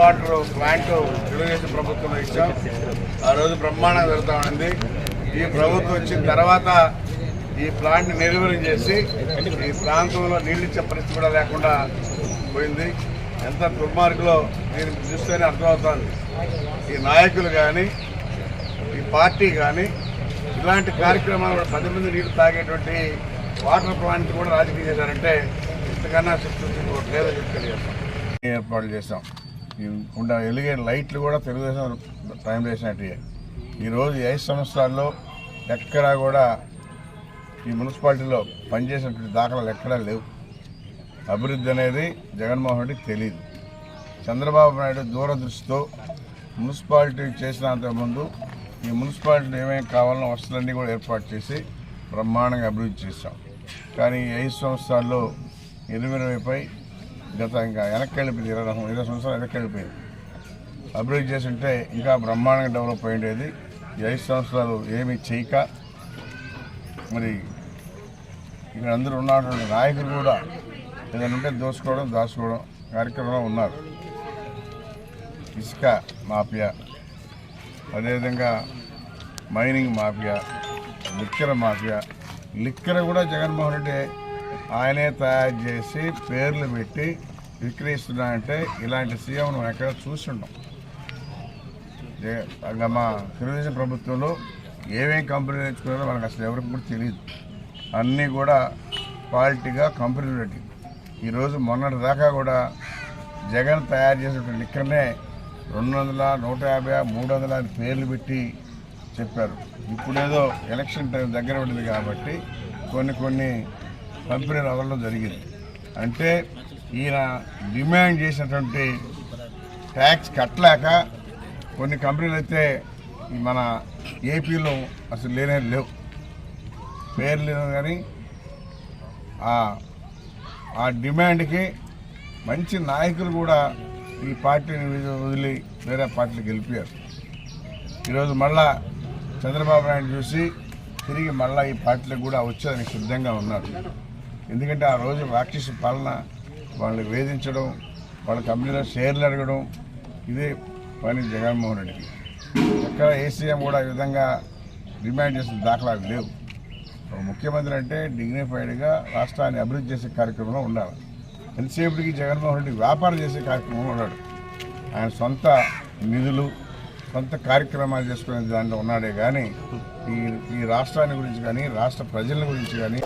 Water plant Telugu Desam ప్రభుత్వంలో ఇచ్చాం. ఆ రోజు బ్రహ్మాండంగా జరుగుతూ ఉంది. ఈ ప్రభుత్వం వచ్చిన తర్వాత ఈ ప్లాంట్ నిర్వహణ చేసి ఈ ప్రాంతంలో నీళ్ళు ఇచ్చే పరిస్థితి కూడా లేకుండా పోయింది. ఎంత దుర్మార్గులో నేను చూస్తేనే అర్థమవుతుంది. ఈ నాయకులు కానీ ఈ పార్టీ కానీ ఇలాంటి కార్యక్రమాలు కూడా పది మంది నీళ్ళు తాగేటువంటి వాటర్ ప్లాంట్ కూడా రాజకీయం చేశారంటే ఇంతకన్నా శక్తి లేదని చెప్పి తెలియజేస్తాం. ఏర్పాట్లు చేస్తాం ఉండ వెలిగే లైట్లు కూడా తెలుగుదేశం టైం వేసినట్టే ఈరోజు ఐదు సంవత్సరాల్లో ఎక్కడా కూడా ఈ మున్సిపాలిటీలో పనిచేసినటువంటి దాఖలాలు ఎక్కడా లేవు. అభివృద్ధి అనేది జగన్మోహన్ రెడ్డికి తెలియదు చంద్రబాబు నాయుడు దూరదృష్టితో మున్సిపాలిటీ చేసినంత ముందు ఈ మున్సిపాలిటీ ఏమేమి కావాలనో వసతులన్నీ కూడా ఏర్పాటు చేసి బ్రహ్మాండంగా అభివృద్ధి చేశాం. కానీ ఈ ఐదు సంవత్సరాల్లో ఎనిమిదిపై గత ఇంకా వెనక్కి వెళ్ళిపోయింది ఇరవై ఇరవై సంవత్సరాలు వెనక్కి వెళ్ళిపోయింది అభివృద్ధి చేసి ఉంటే ఇంకా బ్రహ్మాండంగా డెవలప్ అయి ఉండేది ఐదు సంవత్సరాలు ఏమీ చేయక మరి ఇక్కడ అందరూ ఉన్నటువంటి నాయకులు కూడా ఏదైనా ఉంటే దోసుకోవడం దాచుకోవడం కార్యక్రమంలో ఉన్నారు. ఇసుక మాఫియా అదేవిధంగా mining mafia liquor mafia liquor కూడా జగన్మోహన్ రెడ్డి ఆయనే తయారు చేసి పేర్లు పెట్టి విక్రయిస్తున్నాయంటే ఇలాంటి సీఎం మనం ఎక్కడ చూస్తుంటాం మా తెలుగుదేశం ప్రభుత్వంలో ఏమేమి కంపెనీలు తెచ్చుకున్నారో మనకు అసలు ఎవరికి కూడా తెలియదు అన్నీ కూడా క్వాలిటీగా కంపెనీలు పెట్టి. ఈరోజు మొన్నటి దాకా కూడా జగన్ తయారు చేసినటువంటి లిక్కర్నే రెండు వందల నూట యాభై మూడు వందల అని పేర్లు పెట్టి చెప్పారు. ఇప్పుడేదో ఎలక్షన్ టైం దగ్గర పడింది కాబట్టి కొన్ని కొన్ని కంపెనీలు అవ్వడం జరిగింది. అంటే ఈయన డిమాండ్ చేసినటువంటి ట్యాక్స్ కట్టలేక కొన్ని కంపెనీలు అయితే మన ఏపీలో అసలు లేనే లేవు. పేర్లు లేదు కానీ ఆ- డిమాండ్కి మంచి నాయకులు కూడా ఈ పార్టీని వదిలి- వేరే పార్టీలు గెలిపారు. ఈరోజు మళ్ళా చంద్రబాబు నాయుడు చూసి తిరిగి మళ్ళీ ఈ పార్టీలకు కూడా వచ్చేదానికి సిద్ధంగా ఉన్నారు. ఎందుకంటే ఆ రోజు రాక్షస పాలన వాళ్ళని వేధించడం వాళ్ళ కంపెనీలో షేర్లు అడగడం ఇదే పని జగన్మోహన్ రెడ్డికి. ఎక్కడ ఏసీఎం కూడా ఈ విధంగా డిమాండ్ చేసిన దాఖలాలు లేవు. ముఖ్యమంత్రి అంటే డిగ్నిఫైడ్గా రాష్ట్రాన్ని అభివృద్ధి చేసే కార్యక్రమంలో ఉండాలి. ఎంతసేపటికి జగన్మోహన్ రెడ్డి వ్యాపారం చేసే కార్యక్రమంలో ఉన్నాడు? ఆయన సొంత నిధులు సొంత కార్యక్రమాలు చేసుకునే దాంట్లో ఉన్నాడే కానీ ఈ ఈ రాష్ట్రాన్ని గురించి కానీ రాష్ట్ర ప్రజల గురించి కానీ